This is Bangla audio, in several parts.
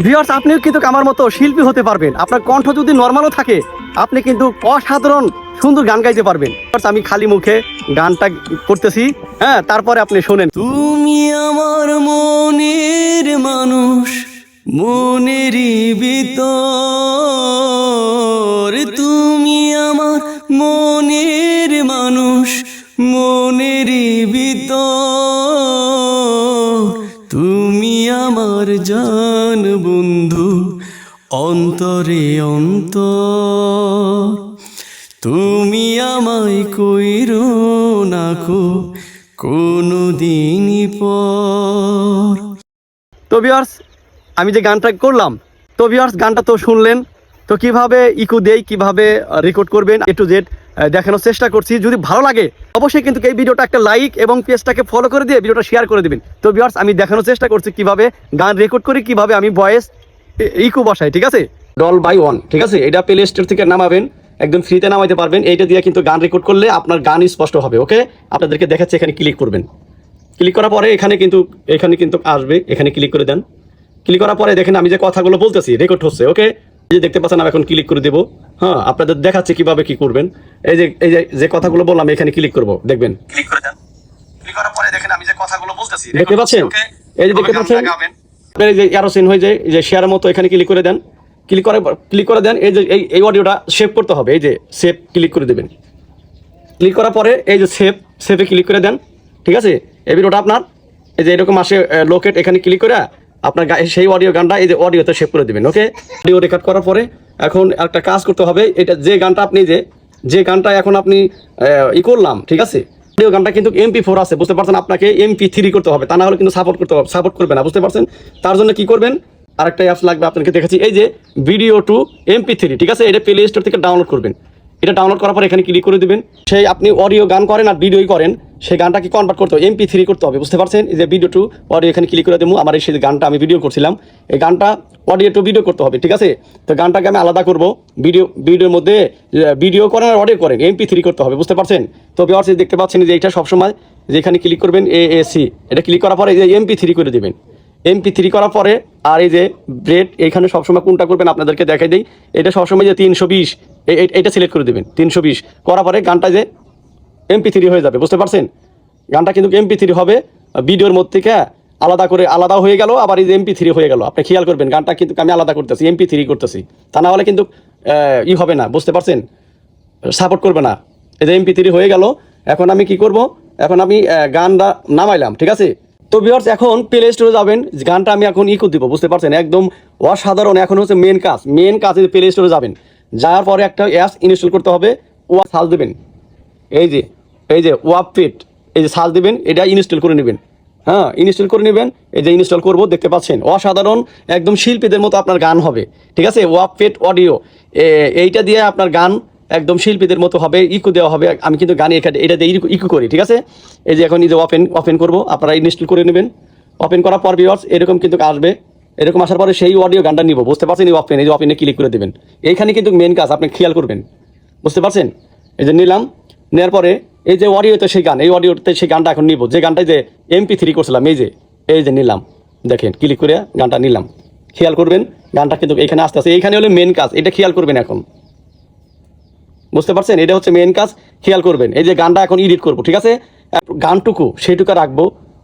ভিউয়ার্স আপনিও কিন্তু আমার মতো শিল্পী হতে পারবেন। আপনার কণ্ঠ যদি নর্মালও থাকে, আপনি কিন্তু অসাধারণ সুন্দর গান গাইতে পারবেন। আমি খালি মুখে গানটা করতেছি। হ্যাঁ তারপরে আপনি শোনেন। তুমি আমার মনের মানুষ ভিতর। তুমি আমার মনের মানুষ, মনেরই আমার জান বন্ধু, অন্তরে অন্তর। তুমি আমায় কইরো নাকো কোনো দিনই পর। তো ভিউয়ার্স আমি যে গানটা করলাম, তো ভিউয়ার্স গানটা তো শুনলেন, তো কীভাবে ইকু দেই, কীভাবে রেকর্ড করবেন এ টু জেড দেখানোর চেষ্টা করছি। যদি ভালো লাগে, অবশ্যই কিন্তু এই ভিডিওটা একটা লাইক এবং পেজটাকে ফলো করে দিয়ে ভিডিওটা শেয়ার করে দিবেন। তো ভিউয়ার্স আমি দেখানোর চেষ্টা করছি কীভাবে গান রেকর্ড করি, কীভাবে আমি ভয়েস ইকো বসাই, ঠিক আছে? ডল বাই ওয়ান ঠিক আছে? এটা প্লে স্টোর থেকে নামাবেন, একদম ফ্রিতে নামাইতে পারবেন। এইটা দিয়ে কিন্তু গান রেকর্ড করলে আপনার গান স্পষ্ট হবে ওকে আপনাদেরকে দেখাচ্ছে, এখানে ক্লিক করবেন। ক্লিক করার পরে এখানে কিন্তু এখানে কিন্তু আসবে, এখানে ক্লিক করে দেন। ক্লিক করার পরে দেখেন আমি যে কথাগুলো বলতেছি রেকর্ড হচ্ছে ওকে যে দেখতে পাচ্ছেন, আমি এখন ক্লিক করে দেবো। হ্যাঁ আপনাদের দেখাচ্ছে কীভাবে কি করবেন। এই যে এই যে যে কথাগুলো বললাম এখানে ক্লিক করব দেখবেন। ক্লিক করে দেন। ক্লিক করার পরে দেখেন আমি যে কথাগুলো বলতেছি দেখতে পাচ্ছেন? এই যে দেখতে পাচ্ছেন? এই যে অ্যারোসিন হয়ে যায় এই যে শেয়ারের মতো এখানে ক্লিক করে দেন। ক্লিক করে ক্লিক করে দেন এই যে এই এই অডিওটা সেভ করতে হবে। এই যে সেভ ক্লিক করে দেবেন। ক্লিক করার পরে এই যে সেভ সেভে ক্লিক করে দেন। ঠিক আছে? এই ভিডিওটা আপনার এই যে এরকম আসে লোকেট এখানে ক্লিক করে আপনার সেই অডিও গানটা এই যে অডিওতে সেভ করে দেবেন ওকে অডিও রেকর্ড করার পরে এখন একটা কাজ করতে হবে, এটা যে গানটা আপনি যে যে গানটা এখন আপনি ই করলাম, ঠিক আছে? অডিও গানটা কিন্তু এমপি ফোর আছে, বুঝতে পারছেন? আপনাকে এমপি থ্রি করতে হবে, তা না হলে কিন্তু সাপোর্ট করতে হবে সাপোর্ট করবে না, বুঝতে পারছেন? তার জন্য কি করবেন? আরেকটা অ্যাপস লাগবে আপনাকে দেখাচ্ছি, এই যে ভিডিও টু এমপি থ্রি ঠিক আছে? এটা প্লে স্টোর থেকে ডাউনলোড করবেন। এটা ডাউনলোড করার পর এখানে ক্লিক করে দিবেন। সেই আপনি অডিও গান করেন আর ভিডিওই করেন। সেই গানটাকে কনভার্ট করতে হবে এমপি থ্রি করতে হবে, বুঝতে পারছেন? এই যে ভিডিও টু অডিও এখানে ক্লিক করে দেবো, আমার এই সেই গানটা আমি ভিডিও করছিলাম। এই গানটা অডিও টু ভিডিও করতে হবে, ঠিক আছে? তো গানটাকে আমি আলাদা করব ভিডিও ভিডিওর মধ্যে ভিডিও করেন আর অডিও করেন এমপি থ্রি করতে হবে, বুঝতে পারছেন? তো বিহার দেখতে পাচ্ছেন যে এটা সবসময় যে এখানে ক্লিক করবেন এ এ সি এটা ক্লিক করার পরে এই যে এমপি থ্রি করে দেবেন। এমপি থ্রি করার পরে, আর এই যে ব্রেড এখানে সবসময় কোনটা করবেন আপনাদেরকে দেখাই দিই, এটা সবসময় যে তিনশো বিশ এটা সিলেক্ট করে দেবেন, তিনশো বিশ। করার পরে গানটা যে এমপি থ্রি হয়ে যাবে, বুঝতে পারছেন? গানটা কিন্তু এমপি থ্রি হবে, ভিডিওর মধ্যে আলাদা করে আলাদা হয়ে গেল, আবার এই যে এমপি থ্রি হয়ে গেল। আপনি খেয়াল করবেন, গানটা কিন্তু আমি আলাদা করতেছি এমপি থ্রি করতেছি। তা না হলে কিন্তু ই হবে না, বুঝতে পারছেন? সাপোর্ট করবে না। এই যে এমপি থ্রি হয়ে গেল, এখন আমি কি করব? এখন আমি গানটা নামাইলাম, ঠিক আছে? তো ভিউয়ার্স এখন প্লে স্টোরে যাবেন, গানটা আমি এখন ই করে দিব, বুঝতে পারছেন? একদম অসাধারণ, এখন হচ্ছে মেন কাজ। মেন কাজ প্লে স্টোরে যাবেন। যাওয়ার পরে একটা অ্যাপস ইনস্টল করতে হবে ওয়া সার্চ দেবেন। এই যে এই যে ওয়াপ ফিট এই যে সার্চ দেবেন, এটা ইনস্টল করে নেবেন। হ্যাঁ ইনস্টল করে নেবেন, এই যে ইনস্টল করব, দেখতে পাচ্ছেন। অসাধারণ, একদম শিল্পীদের মতো আপনার গান হবে। ঠিক আছে? ওয়াপ ফিট অডিও এইটা দিয়ে আপনার গান একদম শিল্পীদের মতো হবে ইকো দেওয়া হবে। আমি কিন্তু গানে এখানে এটা দিয়ে ইকো করি, ঠিক আছে? এই যে এখন এই যে ওপেন ওপেন করব, আপনারা ইনস্টল করে নেবেন। ওপেন করার পর ভিউয়ার্স এরকম কিন্তু আসবে। এরকম আসার পরে সেই অডিও গানটা নিব, বুঝতে পারছেন? এই ওপেন এই যে ওপেনে ক্লিক করে দেবেন। এইখানে কিন্তু মেন কাজ, আপনি খেয়াল করবেন। বুঝতে পারছেন? এই যে নিলাম। নেওয়ার পরে এই যে অডিওতে সেই গান, এই অডিওতে সেই গানটা এখন নিব। যে গানটা যে এমপি থ্রি করছিলাম, এই যে এই যে নিলাম। দেখেন ক্লিক করে গানটা নিলাম। খেয়াল করবেন, গানটা কিন্তু এখানে আস্তে আসতে, এইখানে হলো মেন কাজ, এটা খেয়াল করবেন এখন। বুঝতে পারছেন? এটা হচ্ছে মেন কাজ, খেয়াল করবেন। এই যে গানটা এখন এডিট করব, ঠিক আছে? গানটুকু সেইটুকু রাখব।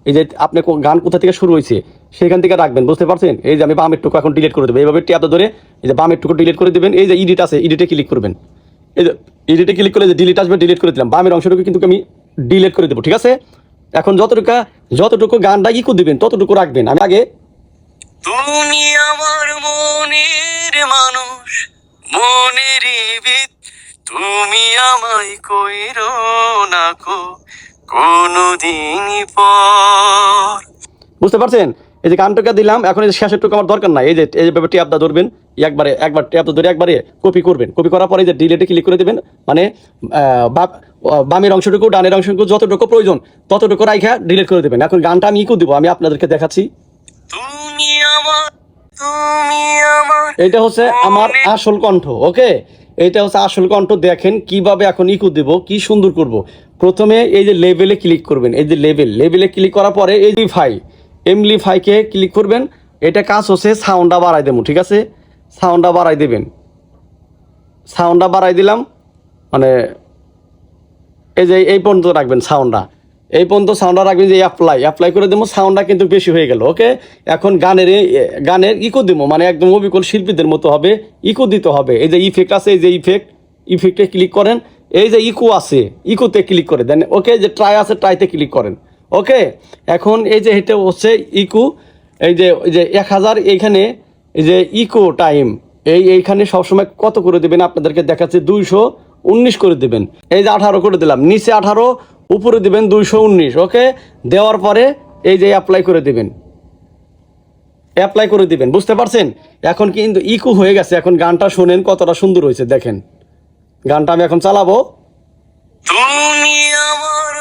এই যে আপনি গান কোথা থেকে শুরু হয়েছে সেখান থেকে রাখবেন, বুঝতে পারছেন? এই যে আমি বামের টুকু এখন ডিলিট করে দেবো। এইভাবে ট্যাপ ধরে, এই যে বামের টুকু ডিলিট করে দেবেন, এই যে এডিট আছে এডিটে ক্লিক করবেন। এই যে এডিটে ক্লিক করলে যে ডিলিট আসবে ডিলিট করে দিলাম। বামের অংশটুকু কিন্তু আমি ডিলিট করে দেবো ঠিক আছে? এখন যতটুকু যতটুকু গানটা করে দেবেন ততটুকু রাখবেন। আমি আগে তুমি আমার মনের মানুষ মনের তুমি আমায় কইরো নাকো কোনো দিনই পর। বুঝতে পারছেন? এই যে গানটুকা দিলাম এখন এই যে শেষের টুকু আমার দরকার নাই। এই যে এই যে ট্যাপটা ধরবেন একবারে একবার ট্যাপটা ধরে একবারে কপি করবেন। কপি করার পরে যে ডিলেটে ক্লিক করে দেবেন মানে বামের অংশটুকু ডানের অংশটুকু যতটুকু প্রয়োজন ততটুকু রাইখা ডিলিট করে দেবেন। এখন গানটা আমি ইকো দিব আমি আপনাদেরকে দেখাচ্ছি। তুমি আমার তুমি আমার এটা হচ্ছে আমার আসল কণ্ঠ ওকে? এটা হচ্ছে আসল কণ্ঠ দেখেন কীভাবে এখন ইকো দেব কি সুন্দর করব। প্রথমে এই যে লেভেলে ক্লিক করবেন এই যে লেভেল লেভেলে ক্লিক করার পরে এই যে ফাই এমলিফাইকে ক্লিক করবেন, এটা কাজ হচ্ছে সাউন্ডটা বাড়াই দেবো, ঠিক আছে? সাউন্ডটা বাড়াই দেবেন। সাউন্ডটা বাড়াই দিলাম মানে এই যে এই পর্যন্ত রাখবেন সাউন্ডটা এই পর্যন্ত সাউন্ডটা রাখবেন যে অ্যাপ্লাই অ্যাপ্লাই করে দেবো সাউন্ডটা কিন্তু বেশি হয়ে গেল ওকে এখন গানের গানের ইকো দেবো মানে একদম অবিকল শিল্পীদের মতো হবে ইকো দিতে হবে। এই যে ইফেক্ট আছে, এই যে ইফেক্ট ইফেক্টে ক্লিক করেন। এই যে ইকো আছে ইকোতে ক্লিক করে দেন ওকে যে ট্রাই আছে ট্রাইতে ক্লিক করেন। ওকে? এখন এই যে এটা হচ্ছে ইকো, এই যে এই যে এক হাজার, এইখানে এই যে ইকো টাইম, এই এইখানে সবসময় কত করে দেবেন? আপনাদেরকে দেখাচ্ছে, দুইশো উনিশ করে দিবেন। এই যে আঠারো করে দিলাম, নিচে আঠারো, উপরে দিবেন দুইশো উনিশ, ওকে? দেওয়ার পরে এই যে অ্যাপ্লাই করে দিবেন। অ্যাপ্লাই করে দিবেন, বুঝতে পারছেন? এখন কিন্তু ইকু হয়ে গেছে, এখন গানটা শোনেন কতটা সুন্দর হয়েছে, দেখেন। গানটা আমি এখন চালাবো। তুমি আমার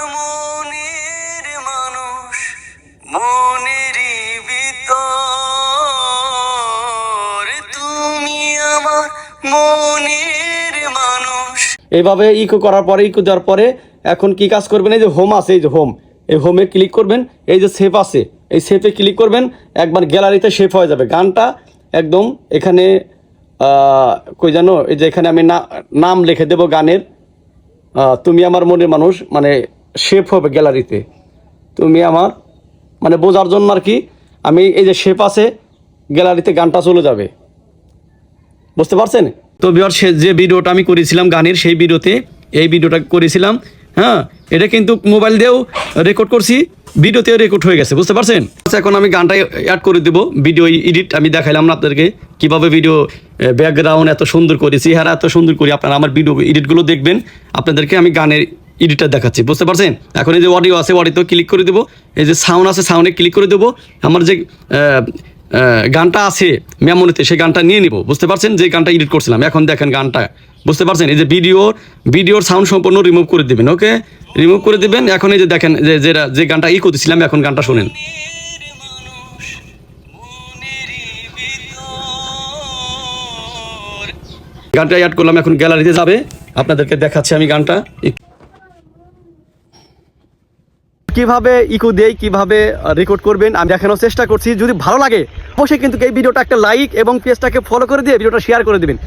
এইভাবে ইকো করার পরে, ইকো দেওয়ার পরে এখন কি কাজ করবেন? এই যে হোম আছে, এই যে হোম এই হোমে ক্লিক করবেন, এই যে সেভ আছে, এই সেভে ক্লিক করবেন, একবার গ্যালারিতে সেভ হয়ে যাবে। গানটা একদম এখানে কই জানো? এই যে এখানে আমি নাম লিখে দেবো গানের। তুমি আমার মনের মানুষ মানে শেপ হবে গ্যালারিতে তুমি আমার মানে বোঝার জন্য আর কি, আমি এই যে শেপ আছে গ্যালারিতে গানটা চলে যাবে। বুঝতে পারছেন? তো সে যে ভিডিওটা আমি করেছিলাম গানের সেই ভিডিওতে এই ভিডিওটা করেছিলাম। হ্যাঁ এটা কিন্তু মোবাইল দিয়েও রেকর্ড করছি ভিডিওতেও রেকর্ড হয়ে গেছে বুঝতে পারছেন? আচ্ছা, এখন আমি গানটা অ্যাড করে দেবো ভিডিও এডিট আমি দেখাইলাম না আপনাদেরকে কীভাবে ভিডিও ব্যাকগ্রাউন্ড এত সুন্দর করেছি হ্যাঁ এত সুন্দর করি আপনারা আমার ভিডিও এডিটগুলো দেখবেন আপনাদেরকে আমি গানের এডিটটা দেখাচ্ছি বুঝতে পারছেন? এখন এই যে অডিও আছে অডিওতে ক্লিক করে দেবো এই যে সাউন্ড আছে সাউন্ডে ক্লিক করে দেবো আমার যে গানটা আছে মেমোরিতে, সেই গানটা নিয়ে নিব। বুঝতে পারছেন? যে গানটা এডিট করছিলাম। এখন দেখেন গানটা। বুঝতে পারছেন? এই যে ভিডিও ভিডিওর সাউন্ড সম্পূর্ণ রিমুভ করে দেবেন ওকে রিমুভ করে দিবেন। এখন এই যে দেখেন, যে যেটা যে গানটা ই করতেছিলাম, এখন গানটা শোনেন। গানটা অ্যাড করলাম, এখন গ্যালারিতে যাবে। আপনাদেরকে দেখাচ্ছি আমি গানটা। কীভাবে ইকো দেই কীভাবে রেকর্ড করবেন, আমি দেখানোর চেষ্টা করছি। যদি ভালো লাগে, অবশ্যই কিন্তু এই ভিডিওটা একটা লাইক এবং পেজটাকে ফলো করে দিয়ে ভিডিওটা শেয়ার করে দিবেন।